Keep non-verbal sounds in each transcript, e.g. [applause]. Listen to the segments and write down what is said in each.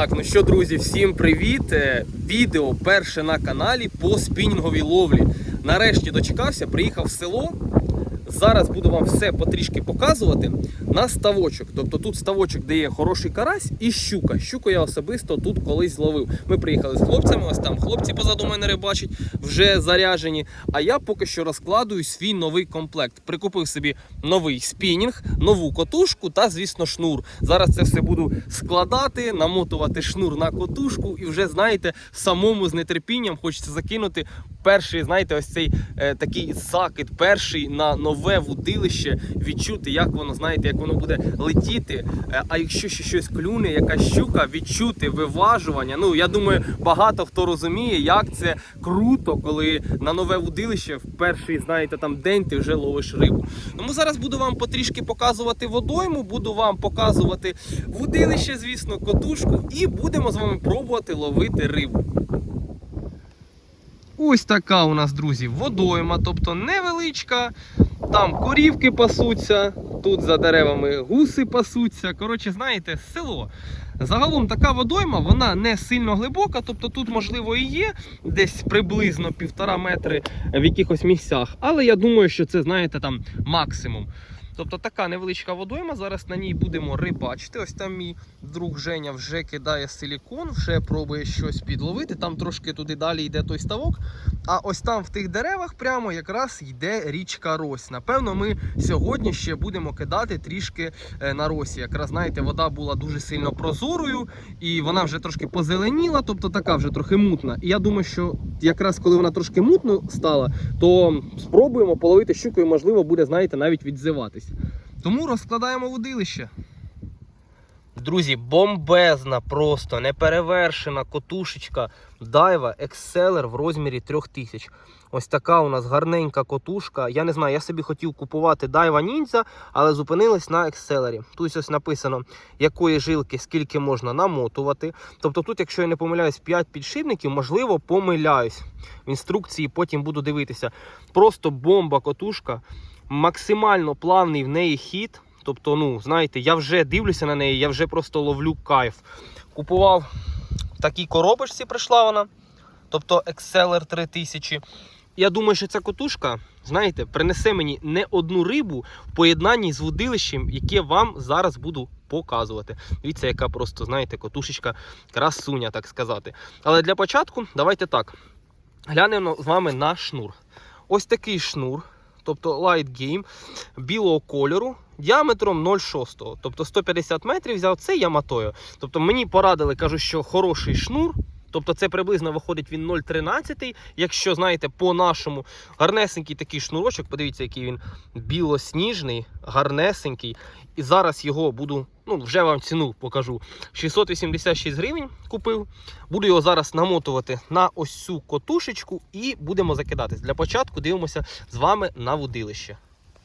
Так, ну що, друзі, всім привіт! Е, Відео перше на каналі по спінінговій ловлі. Нарешті дочекався, приїхав в село. Зараз буду вам все потрішки показувати на ставочок. Тобто тут ставочок, де є хороший карась і щука. Щуку я особисто тут колись зловив. Ми приїхали з хлопцями, ось там хлопці позаду мене рибачать, вже заряжені. А я поки що розкладую свій новий комплект. Прикупив собі новий спінінг, нову котушку та, звісно, шнур. Зараз це все буду складати, намотувати шнур на котушку, і вже знаєте, самому з нетерпінням хочеться закинути перший, знаєте, ось цей е, такий закид, перший на нове вудилище, відчути, як воно, знаєте, як воно буде летіти. Е, а якщо ще щось клюне, якась щука, відчути виважування. Ну я думаю, багато хто розуміє, як це круто, коли на нове вудилище в перший, знаєте, там день ти вже ловиш рибу. Тому зараз буду вам потрішки показувати водойму, буду вам показувати вудилище, звісно, котушку, і будемо з вами пробувати ловити рибу. Ось така у нас, друзі, водойма, тобто невеличка. Там корівки пасуться, тут за деревами гуси пасуться. Коротше, знаєте, село. Загалом така водойма, вона не сильно глибока, тобто тут, можливо, і є десь приблизно півтора метри в якихось місцях. Але я думаю, що це, знаєте, там максимум. Тобто така невеличка водойма. Зараз на ній будемо рибачити. Ось там мій друг Женя вже кидає силікон, вже пробує щось підловити. Там трошки туди далі йде той ставок. А ось там в тих деревах прямо якраз йде річка Рось. Напевно, ми сьогодні ще будемо кидати трішки е, на росі. Якраз знаєте, вода була дуже сильно прозорою, і вона вже трошки позеленіла, тобто така вже трохи мутна. І я думаю, що якраз коли вона трошки мутно стала, то спробуємо половити щуку і, можливо, буде, знаєте, навіть відзиватись. Тому розкладаємо водилище. Друзі, бомбезна, просто неперевершена котушечка Дайва Exceller в розмірі 3000. Ось така у нас гарненька котушка. Я не знаю, я собі хотів купувати Дайва Ninja, але зупинились на Exceller. Тут ось написано, якої жилки скільки можна намотувати. Тобто тут, якщо я не помиляюсь, 5 підшипників, можливо, помиляюсь. В інструкції потім буду дивитися. Просто бомба котушка, максимально плавний в неї хід. Тобто, ну, знаєте, я вже дивлюся на неї, я вже просто ловлю кайф. Купував в такій коробочці, прийшла вона. Тобто Exceller 3000. Я думаю, що ця котушка, знаєте, принесе мені не одну рибу в поєднанні з вудилищем, яке вам зараз буду показувати. Дивіться, яка просто, знаєте, котушечка красуня, так сказати. Але для початку давайте так. Глянемо з вами на шнур. Ось такий шнур тобто Light Game білого кольору. Діаметром 0,6. Тобто 150 метрів взяв це Яматою. Тобто мені порадили, кажуть, що хороший шнур. Тобто це приблизно виходить він 0,13. Якщо знаєте, по-нашому гарнесенький такий шнурочок, подивіться, який він білосніжний, гарнесенький. І зараз його буду, ну вже вам ціну покажу. 686 гривень купив. Буду його зараз намотувати на ось цю котушечку і будемо закидатись. Для початку дивимося з вами на вудилище.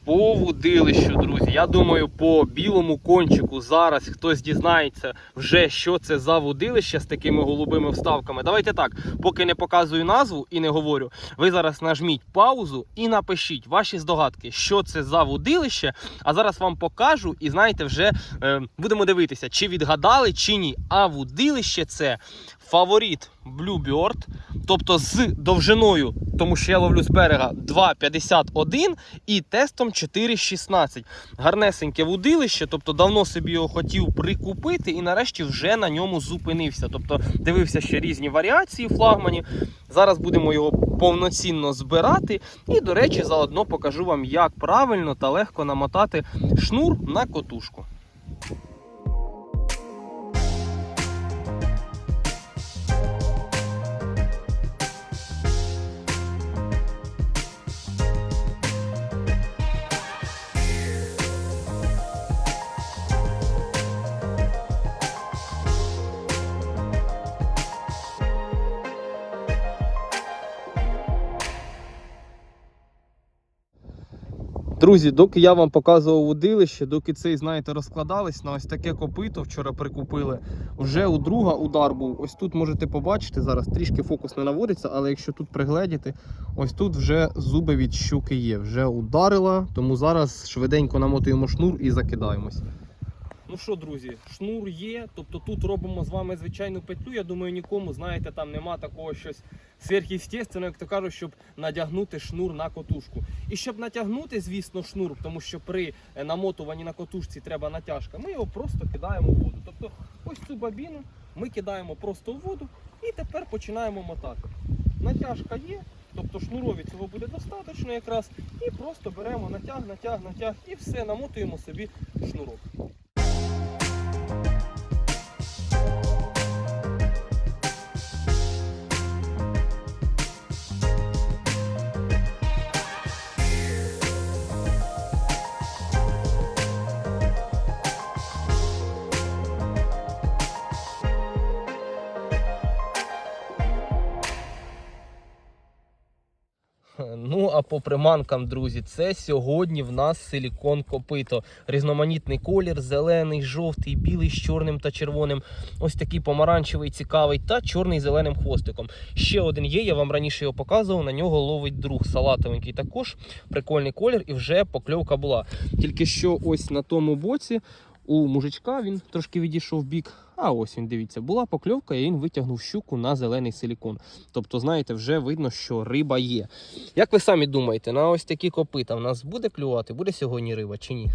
По вудилищу, друзі. Я думаю, по білому кончику зараз хтось дізнається вже, що це за вудилище з такими голубими вставками. Давайте так, поки не показую назву і не говорю, ви зараз нажміть паузу і напишіть ваші здогадки, що це за вудилище. А зараз вам покажу і знаєте, вже е, будемо дивитися, чи відгадали, чи ні. А вудилище це фаворит Bluebird, тобто з довжиною, тому що я ловлю з берега 2,51 і тестом 4,16. Гарнесеньке вудилище, тобто давно собі його хотів прикупити і нарешті вже на ньому зупинився. Тобто дивився ще різні варіації флагманів. Зараз будемо його повноцінно збирати. І, до речі, заодно покажу вам, як правильно та легко намотати шнур на котушку. Друзі, доки я вам показував удилище, доки цей, знаєте, розкладались на ось таке копито, вчора прикупили. Вже у друга удар був. Ось тут можете побачити, зараз трішки фокус не наводиться, але якщо тут пригледіти, ось тут вже зуби від щуки є. Вже ударила, тому зараз швиденько намотуємо шнур і закидаємось. Ну що, друзі, шнур є. Тобто тут робимо з вами звичайну петлю. Я думаю, нікому, знаєте, там нема такого щось сверхъестественного, як то кажуть, щоб надягнути шнур на котушку. І щоб натягнути, звісно, шнур, тому що при е, намотуванні на котушці треба натяжка, ми його просто кидаємо в воду. Тобто ось цю бабіну ми кидаємо просто в воду і тепер починаємо мотати. Натяжка є, тобто шнурові цього буде достатньо якраз. І просто беремо натяг, натяг, натяг і все, намотуємо собі шнурок. Ну, а по приманкам, друзі, це сьогодні в нас силікон копито. Різноманітний колір, зелений, жовтий, білий з чорним та червоним. Ось такий помаранчевий, цікавий та чорний зеленим хвостиком. Ще один є, я вам раніше його показував. На нього ловить друг салатовенький також. Прикольний колір, і вже покльовка була. Тільки що ось на тому боці. У мужичка він трошки відійшов бік, а ось він дивіться, була покльовка, і він витягнув щуку на зелений силікон. Тобто, знаєте, вже видно, що риба є. Як ви самі думаєте, на ось такі копита в нас буде клювати? Буде сьогодні риба чи ні?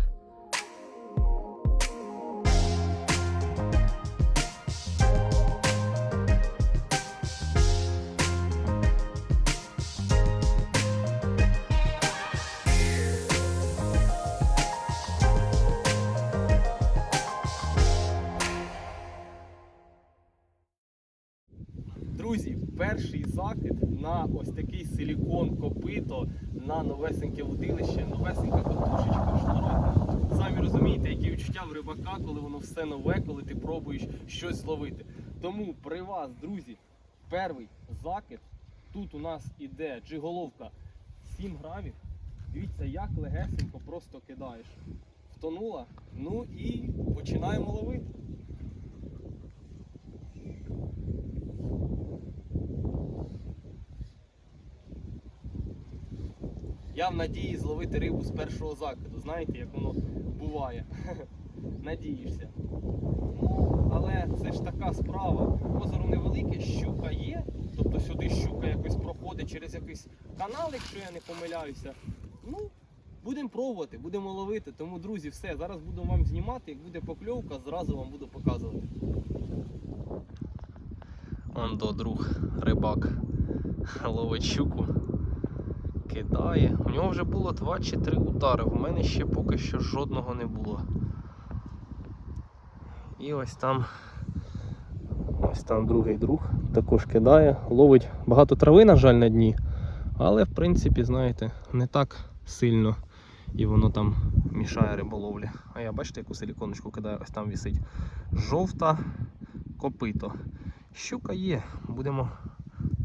Закид на ось такий силікон копито на новесеньке водилище, новесенька катушечка, шнурок. Самі розумієте, які відчуття в рибака, коли воно все нове, коли ти пробуєш щось зловити. Тому при вас, друзі, перший закид. Тут у нас іде джиголовка 7 грамів. Дивіться, як легесенько просто кидаєш. Втонула. Ну і починаємо ловити. Я в надії зловити рибу з першого закиду. Знаєте, як воно буває. [laughs] Надієшся. Ну, але це ж така справа. Озеро невелике, щука є. Тобто сюди щука якось проходить через якийсь канал, якщо я не помиляюся. Ну, будемо пробувати, будемо ловити. Тому, друзі, все. Зараз буду вам знімати. Як буде покльовка, зразу вам буду показувати. Он до друг рибак ловить щуку кидає. У нього вже було 2 чи 3 удари. У мене ще поки що жодного не було. І ось там ось там другий друг також кидає, ловить багато трави, на жаль, на дні. Але в принципі, знаєте, не так сильно і воно там мішає риболовлі. А я бачите, яку силіконочку кидаю, ось там висить. Жовта копито. Щука є, будемо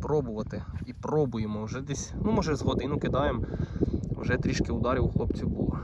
пробувати і пробуємо. Вже десь, ну може з годину кидаємо. Вже трішки ударів у хлопців було.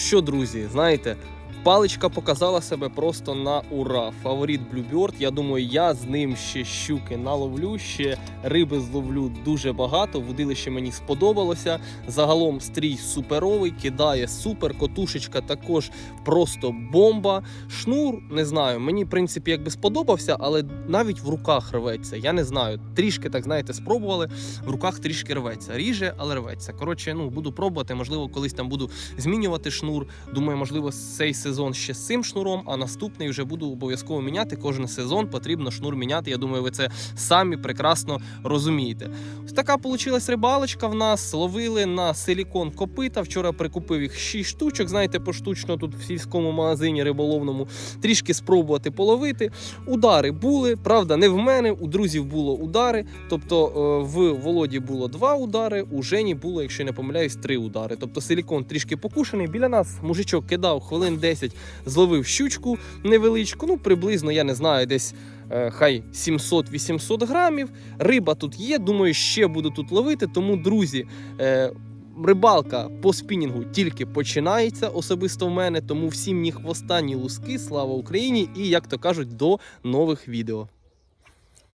Що, друзі, знаєте, Паличка показала себе просто на ура. Фаворит Bluebird. Я думаю, я з ним ще щуки наловлю, ще риби зловлю дуже багато. Водилище мені сподобалося. Загалом стрій суперовий, кидає супер. Котушечка також просто бомба. Шнур, не знаю, мені в принципі якби сподобався, але навіть в руках рветься. Я не знаю. Трішки, так знаєте, спробували. В руках трішки рветься. Ріже, але рветься. Коротше, ну буду пробувати. Можливо, колись там буду змінювати шнур. Думаю, можливо, цей сезон ще з цим шнуром, а наступний вже буду обов'язково міняти. Кожен сезон потрібно шнур міняти. Я думаю, ви це самі прекрасно розумієте. Ось така получилась рибалочка в нас. Ловили на силікон копита. Вчора прикупив їх 6 штучок. Знаєте, поштучно тут в сільському магазині риболовному. Трішки спробувати половити. Удари були, правда, не в мене. У друзів було удари. Тобто е, в Володі було два удари, у Жені було, якщо не помиляюсь, три удари. Тобто силікон трішки покушений. Біля нас мужичок кидав хвилин 10, зловив щучку невеличку. Ну, приблизно, я не знаю, десь. е, Хай 700-800 грамів. Риба тут є. Думаю, ще буду тут ловити. Тому, друзі, е, рибалка по спінінгу тільки починається особисто в мене. Тому всім ні хвоста, ні луски. Слава Україні! І як то кажуть, до нових відео.